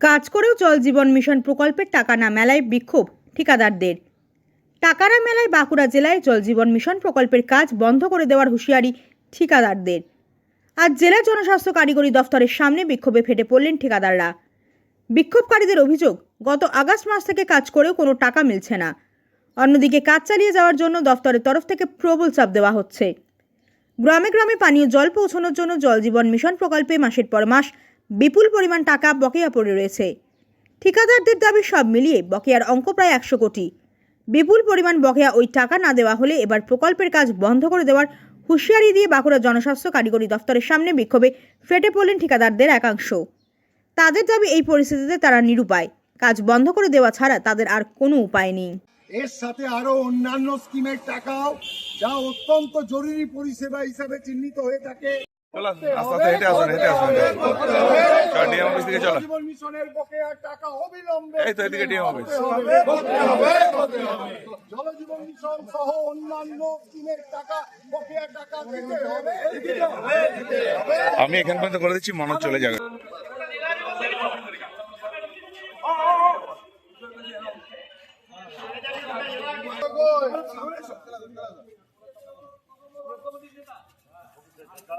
কাজ করেও জল জীবন মিশন প্রকল্পের টাকা না মেলায় বিক্ষোভ ঠিকাদারদের। টাকা না মেলায় বাঁকুড়া জেলায় জল জীবন মিশন প্রকল্পের কাজ বন্ধ করে দেওয়ার হুঁশিয়ারি ঠিকাদারদের। আজ জেলা জনস্বাস্থ্য কারিগরি দফতরের সামনে বিক্ষোভে ফেটে পড়লেন ঠিকাদাররা। বিক্ষোভকারীদের অভিযোগ, গত আগস্ট মাস থেকে কাজ করেও কোনো টাকা মিলছে না। অন্যদিকে কাজ চালিয়ে যাওয়ার জন্য দফতরের তরফ থেকে প্রবল চাপ দেওয়া হচ্ছে। গ্রামে গ্রামে পানীয় জল পৌঁছানোর জন্য জল জীবন মিশন প্রকল্পে মাসের পর মাস বিপুল পরিমাণ টাকা বকেয়া পড়ে রয়েছে। ঠিকাদারদের দাবি সব মিলিয়ে বকেয়ার অঙ্ক প্রায় একশো কোটি। বিপুল পরিমাণ বকেয়া ওই টাকা না দেওয়া হলে এবার প্রকল্পের কাজ বন্ধ করে দেওয়ার হুঁশিয়ারি দিয়ে বাঁকুড়া জনস্বাস্থ্য কারিগরি দফতরের সামনে বিক্ষোভে ফেটে পড়লেন ঠিকাদারদের একাংশ। তাদের দাবি এই পরিস্থিতিতে তারা নিরুপায়। কাজ বন্ধ করে দেওয়া ছাড়া তাদের আর কোনো উপায় নেই। এর সাথে আরও অন্যান্য স্কিমের টাকাও যা অত্যন্ত জরুরি পরিষেবা হিসাবে চিহ্নিত হয়ে থাকে। চলো আস্তে আস্তে হেঁটে আসুন হেঁটে আসুন চল ডিএম অফিস থেকে চলো। মিশনের বকেয়া টাকা অবিলম্বে এই তো এদিকে ডিএম অফিস। জল মিশন সহ অন্যান্য স্কিমের টাকা বকেয়া টাকা দিতে হবে। আমি এখান পর্যন্ত করে দিচ্ছি মনোজ চলে যাবে।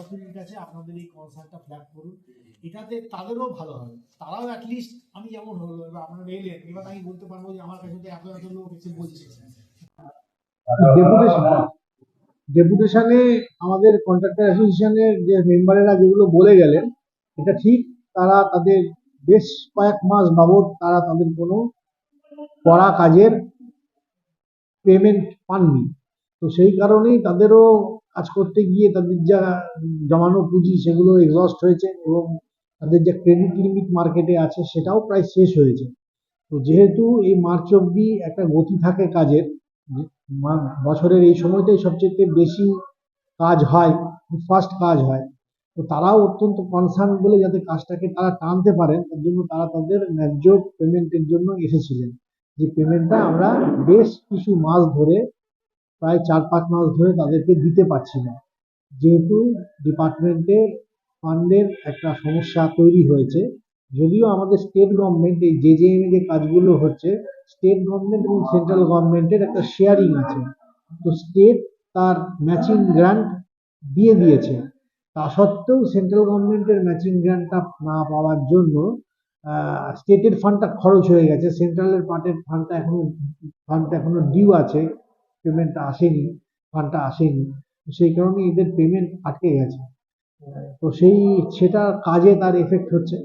অথরিটির কাছে আপনাদের এই কনসার্নটা ফ্ল্যাগ করুন। এটাতে তাদেরও ভালো হবে তারাও অ্যাটলিস্ট আমি যেমন হলো, এবার আপনারা এলেন, এবার আমি বলতে পারব যে আমার কাছে এত এত লোক এসে বলছে। ডেপুটেশনে আমাদের কন্ট্রাক্টর অ্যাসোসিয়েশনের যে মেম্বারেরা যেগুলো বলে গেলেন, এটা ঠিক, তারা তাদের বেশ কয়েক মাস বাবদ তারা তাদের কোনো করা কাজের পেমেন্ট পাননি। তো সেই কারণেই তাদেরও কাজ করতে গিয়ে তাদের যা জমানো পুঁজি সেগুলো এক্সস্ট হয়েছে এবং তাদের যে ক্রেডিট লিমিট মার্কেটে আছে সেটাও প্রায় শেষ হয়েছে। তো যেহেতু এই মার্চ অব্দি একটা গতি থাকে কাজের বছরের এই সময়টাই সবচেয়ে বেশি কাজ হয় ফার্স্ট কাজ হয় তো তারাও অত্যন্ত কনসার্ন বলে যাতে কাজটাকে তারা টানতে পারেন, তার জন্য তারা তাদের ন্যায্য পেমেন্টের জন্য এসেছিলেন। যে পেমেন্টটা আমরা বেশ কিছু মাস ধরে, প্রায় চার পাঁচ মাস ধরে তাদেরকে দিতে পারছি না। যেহেতু ডিপার্টমেন্টে ফান্ডের একটা সমস্যা তৈরি হয়েছে, যদিও আমাদের স্টেট গভর্নমেন্ট এই যে যে কাজগুলো হচ্ছে স্টেট গভর্নমেন্ট এবং সেন্ট্রাল গভর্নমেন্টের একটা শেয়ারিং আছে। তো স্টেট তার ম্যাচিং গ্রান্ট দিয়ে দিয়েছে। তা সত্ত্বেও সেন্ট্রাল গভর্নমেন্টের ম্যাচিং গ্রান্টটা না পাওয়ার জন্য স্টেটের ফান্ডটা খরচ হয়ে গেছে। সেন্ট্রালের পার্টের ফান্ডটা এখনও ফান্ডটা এখনও ডিউ আছে। পেমেন্টটা আসেনি ফান্ডটা আসেনি। সেই কারণে এদের পেমেন্ট আটকে গেছে। তো সেই, সেটা কাজে তার এফেক্ট হচ্ছে।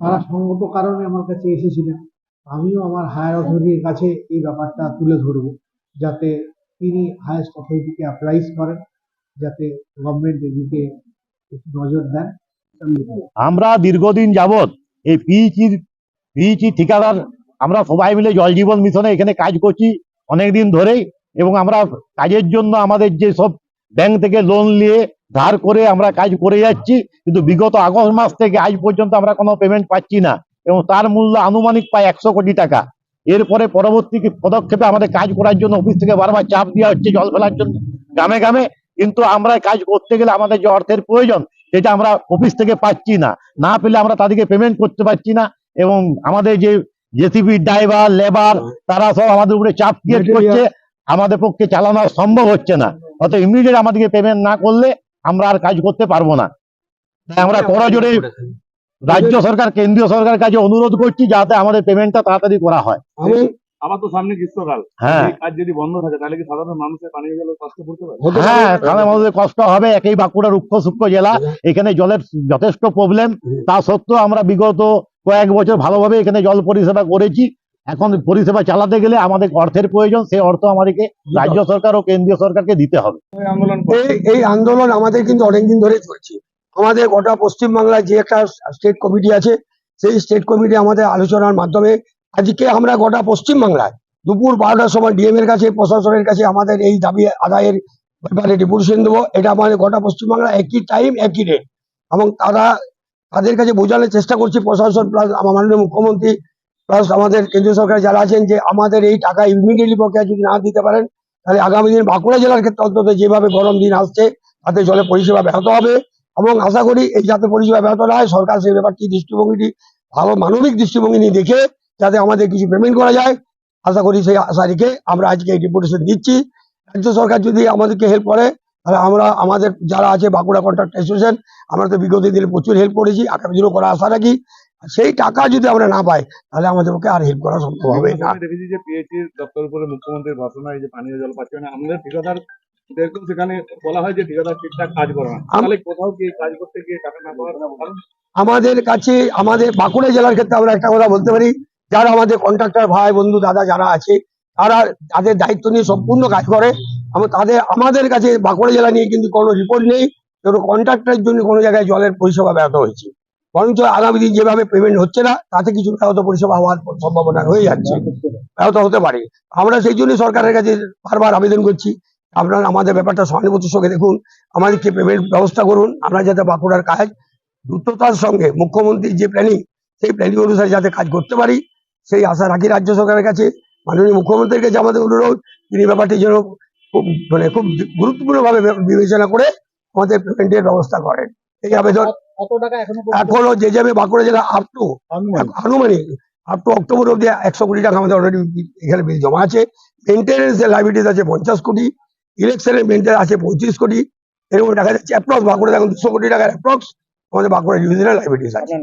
তারা সঙ্গত কারণে আমার কাছে এসেছিলেন। আমিও আমার হায়ার অথরিটির কাছে এই ব্যাপারটা তুলে ধরবো, যাতে তিনি হায়েস্ট অথরিটিকে অ্যাপ্রাইজ করেন। যাতে গভর্নমেন্ট এদিকে নজর দেন আমরা দীর্ঘদিন যাবৎ এই পিইচির পিইচি ঠিকাদার, আমরা সবাই মিলে জল জীবন মিশনে এখানে কাজ করছি অনেকদিন ধরেই এবং আমরা কাজের জন্য আমাদের যে সব ব্যাংক থেকে লোন নিয়ে ধার করে আমরা কাজ করে যাচ্ছি, কিন্তু বিগত আগস্ট মাস থেকে আজ পর্যন্ত আমরা কোনো পেমেন্ট পাচ্ছি না এবং তার মূল্য আনুমানিক প্রায় একশো কোটি টাকা। এরপরে পরবর্তী পদক্ষেপে আমাদের কাজ করার জন্য অফিস থেকে বারবার চাপ দেওয়া হচ্ছে জল ফেলার জন্য। গ্রামে গ্রামে কিন্তু আমরা কাজ করতে গেলে আমাদের যে অর্থের প্রয়োজন সেটা আমরা অফিস থেকে পাচ্ছি না। না পেলে আমরা তাদেরকে পেমেন্ট করতে পারছি না এবং আমাদের যে জেসিবি ড্রাইভার লেবার তারা সব আমাদের উপরে চাপ ক্রিয়েট করছে। আমাদের পক্ষে চালানো সম্ভব হচ্ছে না। অত ইমিডিয়েট আমাদেরকে পেমেন্ট না করলে আমরা আর কাজ করতে পারব না। তাই আমরা করজোরে রাজ্য সরকার কেন্দ্রীয় সরকারের কাছে অনুরোধ করছি যাতে আমাদের পেমেন্টটা তাড়াতাড়ি করা হয়। আবার তো সামনে গ্রীষ্মকাল। হ্যাঁ। কাজ যদি বন্ধ থাকে তাহলে কি সাধারণ মানুষের পানীয় জলের কষ্ট পড়তে পারে? হ্যাঁ তাহলে আমাদের কষ্ট হবে একই বাঁকুড়া রুক্ষ সূক্ষ্ম জেলা এখানে জলের যথেষ্ট প্রবলেম তা সত্ত্বেও আমরা বিগত কয়েক বছর ভালোভাবে এখানে জল পরিষেবা করেছি। এখন পরিষেবা চালাতে গেলে আমাদের অর্থের প্রয়োজন সেই অর্থ আমাদেরকে রাজ্য সরকার ও কেন্দ্রীয় সরকারকে দিতে হবে। এই আন্দোলন এই এই আন্দোলন আমাদের কিন্তু অনেকদিন ধরে চলছে। আমাদের গোটা পশ্চিমবাংলায় যে একটা স্টেট কমিটি আছে সেই স্টেট কমিটি আমাদের আলোচনার মাধ্যমে আজকে আমরা গোটা পশ্চিমবাংলায় দুপুর বারোটার সময় ডিএম এর কাছে, প্রশাসনের কাছে আমাদের এই দাবি আদায়ের ব্যাপারে ডেপুটেশন দেবো। এটা আমাদের গোটা পশ্চিমবাংলা একই টাইম একই রেট এবং তারা তাদের কাছে বোঝানোর চেষ্টা করছি প্রশাসন প্লাস আমার মাননীয় মুখ্যমন্ত্রী প্লাস আমাদের কেন্দ্রীয় সরকার যারা আছেন যে আমাদের এই টাকা ইমিডিয়েটলি প্রক্রিয়া যদি না দিতে পারেন, তাহলে আগামী দিন বাঁকুড়া জেলার ক্ষেত্রে অন্তত যেভাবে গরম দিন আসছে, তাতে জলে পরিষেবা ব্যাহত হবে। এবং আশা করি এই যাতে পরিষেবা ব্যাহত না হয়, সরকার সেই ব্যাপারটি দৃষ্টিভঙ্গিটি, ভালো মানবিক দৃষ্টিভঙ্গি নিয়ে দেখে যাতে আমাদের কিছু পেমেন্ট করা যায়। আশা করি সেই আশা রেখে আমরা আজকে এই ডেপুটেশন দিচ্ছি। রাজ্য সরকার যদি আমাদেরকে হেল্প করে তাহলে আমরা আমাদের যারা আছে বাঁকুড়া কন্ট্রাক্ট অ্যাসোসিয়েশন আমরা তো বিগত দিনে প্রচুর হেল্প করেছি। আগামী দিনও করার আশা রাখি। সেই টাকা যদি আমরা না পাই তাহলে আমাদের পক্ষে আর হেল্প করা সম্ভব হবে না। দপ্তর উপরে মুখ্যমন্ত্রীর ভাষণ যে পানীয় জল পাচ্ছে না আমাদের ঠিকাদার দেখুন সেখানে বলা হয় যে ঠিকাদার ঠিকঠাক কাজ করে না। তাহলে কোথাও গিয়ে কাজ করতে গিয়ে টাকা না পাওয়ার আমাদের কাছে আমাদের বাঁকুড়া জেলার ক্ষেত্রে আমরা একটা কথা বলতে পারি। যারা আমাদের কন্ট্রাক্টর ভাই, বন্ধু, দাদা যারা আছে, তারা তাদের দায়িত্ব নিয়ে সম্পূর্ণ কাজ করে। এবং তাদের, আমাদের কাছে বাঁকুড়া জেলা নিয়ে কিন্তু কোনো রিপোর্ট নেই। কোনো কন্ট্রাক্টরের জন্য কোনো জায়গায় জলের পরিষেবা ব্যাহত হয়েছে। বরঞ্চ আগামী দিন যেভাবে পেমেন্ট হচ্ছে না, তাতে কিছু ব্যাহত পরিষেবা হওয়ার সম্ভাবনা হয়ে যাচ্ছে। ব্যাহত হতে পারে। আমরা সেই জন্য সরকারের কাছে বারবার আবেদন করছি। আপনারা আমাদের ব্যাপারটা সহানুভূতির সঙ্গে দেখুন। আমাদেরকে পেমেন্ট ব্যবস্থা করুন। আমরা যাতে বাঁকুড়ার কাজ দ্রুততার সঙ্গে মুখ্যমন্ত্রীর যে প্ল্যানিং সেই প্ল্যানিং অনুসারে যাতে কাজ করতে পারি। সেই আশা রাখি রাজ্য সরকারের কাছে মাননীয় মুখ্যমন্ত্রীর কাছে আমাদের অনুরোধ তিনি ব্যাপারটি যেন খুব মানে খুব গুরুত্বপূর্ণভাবে বিবেচনা করে আমাদের পেমেন্টের ব্যবস্থা করেন। এই আবেদন এখনও এখনও যে যাবে বাঁকুড়া জেলা আপ টু আনুমানিক। আপ টু অক্টোবর অব্দি একশো কোটি টাকা আমাদের অলরেডি এখানে বিল জমা আছে। মেনটেন্যান্স এর লাইবিলিটিস আছে পঞ্চাশ কোটি ইলেকশনের মেনটেন্স আছে পঁয়ত্রিশ কোটি। এরকম দেখা যাচ্ছে অ্যাপ্রক্স বাঁকুড়া এখন দুশো কোটি টাকার অ্যাপ্রক্স আমাদের বাঁকুড়া ডিভিশনের লাইবিলিটিস আছে।